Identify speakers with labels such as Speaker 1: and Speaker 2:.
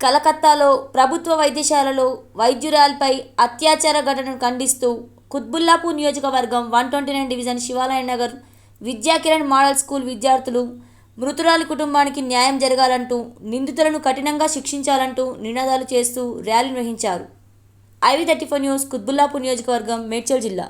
Speaker 1: కలకత్తాలో ప్రభుత్వ వైద్యశాలలో వైద్యురాలిపై అత్యాచార ఘటనను ఖండిస్తూ కుత్బుల్లాపూర్ నియోజకవర్గం వన్ ట్వంటీ నైన్ డివిజన్ శివాలయ నగర్ విద్యాకిరణ్ మోడల్ స్కూల్ విద్యార్థులు మృతురాలి కుటుంబానికి న్యాయం జరగాలంటూ నిందితులను కఠినంగా శిక్షించాలంటూ నినాదాలు చేస్తూ ర్యాలీ నిర్వహించారు. IV thirty four news Qutbullapur నియోజకవర్గం మేడ్చల్ జిల్లా.